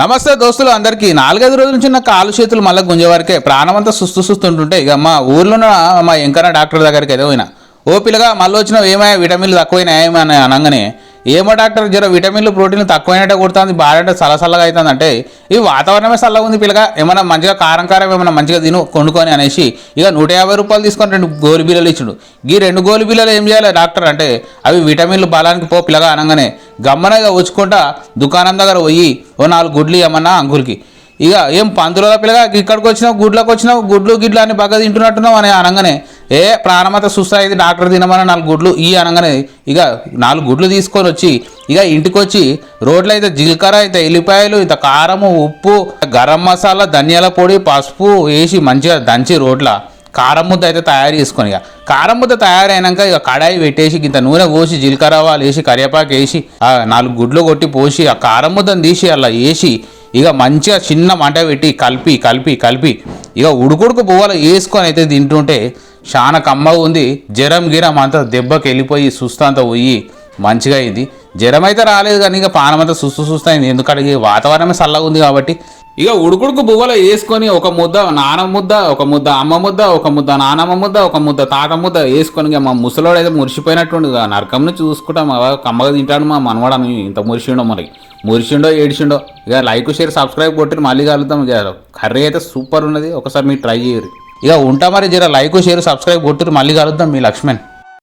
నమస్తే దోస్తులు అందరికీ. నాలుగైదు రోజుల నుంచి నా కాలు చేతులు మళ్ళీ గుంజేవారికే. ప్రాణమంతా సుస్తు సుస్తుంటుంటే ఇక మా ఊర్లో మా ఎంకన్న డాక్టర్ దగ్గరికి ఏదో పోయినా. ఓపిలగా మళ్ళీ వచ్చిన ఏమయ్యా? విటమిన్లు తక్కువైనా ఏమని అనగానే ఏమో డాక్టర్ జర విటమిన్లు ప్రోటీన్లు తక్కువైనట్టే కొడుతుంది బాగా సలసల్లగా అవుతుంది అంటే ఈ వాతావరణమే చల్లగా ఉంది పిల్లగా ఏమైనా మంచిగా కారం కారం ఏమైనా మంచిగా తిను కొనుక్కొని అనేసి ఇక నూట యాభై రూపాయలు తీసుకొని రెండు గోలు బిల్లలు ఇచ్చిండు. ఈ రెండు గోలు బిల్లలు ఏం చేయాలి డాక్టర్ అంటే అవి విటమిన్లు బలానికి పో పిల్లగా అనగానే గమ్మనగా వచ్చుకుంటా దుకాణం దగ్గర పోయి ఓ నాలుగు గుడ్లు ఏమన్నా అంకుల్కి. ఇక ఏం పంతుల పిల్లగా ఇక్కడికి వచ్చినావు గుడ్లకు వచ్చినావు గుడ్లు గిడ్లు అని బాగా తింటున్నట్టున్నావు అని అనగానే ఏ ప్రాణమత సుస్తా ఇది డాక్టర్ తినమని నాలుగు గుడ్లు ఈ అనగానే ఇక నాలుగు గుడ్లు తీసుకొని వచ్చి ఇక ఇంటికి వచ్చి రోడ్లు అయితే జీలకర్ర అయితే ఎల్లిపాయలు ఇంత కారము ఉప్పు గరం మసాలా ధనియాల పొడి పసుపు వేసి మంచిగా దంచి రోడ్ల. కారం ముద్ద అయితే తయారు చేసుకొని ఇక. కారం ముద్ద తయారైనాక ఇక కడాయి పెట్టేసి ఇంత నూనె పోసి జీలకర్ర వాళ్ళు వేసి కరివేపాకు వేసి ఆ నాలుగు గుడ్లు కొట్టి పోసి ఆ కారం ముద్దను తీసి అలా వేసి ఇక మంచిగా చిన్న మంట పెట్టి కలిపి కలిపి కలిపి ఇక ఉడుకుడుకు పువ్వులు వేసుకొని అయితే తింటుంటే చాలా కమ్మగా ఉంది జ్వరం గిరం అంతా దెబ్బకి వెళ్ళిపోయి సుస్త పోయి మంచిగా అయింది. జ్వరం అయితే రాలేదు కానీ ఇక పానం అంతా సుస్తు సుస్తు అయింది. ఎందుకంటే ఈ వాతావరణమే చల్లగా ఉంది కాబట్టి. ఇక ఉడుకుడుకు బువ్వలో వేసుకొని ఒక ముద్ద నాన్న ముద్ద ఒక ముద్ద అమ్మ ముద్ద ఒక ముద్ద నానమ్మ ముద్ద ఒక ముద్ద తాత ముద్ద వేసుకొని ఇక మా ముసలోడు అయితే మురిసిపోయినట్టుండు. నరకం నుంచి చూసుకుంటాం. మా కమ్మగా తింటాడు మా మనవాడని ఇంత మురిసిండో మరి. మురిసిండో ఏడిసిండో. ఇక లైక్ షేర్ సబ్స్క్రైబ్ కొట్టి మళ్ళీ కలుద్దాం. ఇక కర్రీ అయితే సూపర్ ఉన్నది. ఒకసారి మీరు ట్రై చేయరు. ఇక ఉంటా మరి జర లైక్ షేర్ సబ్స్క్రైబ్ కొట్టురు మళ్ళీ కలుద్దాం మీ లక్ష్మణ్.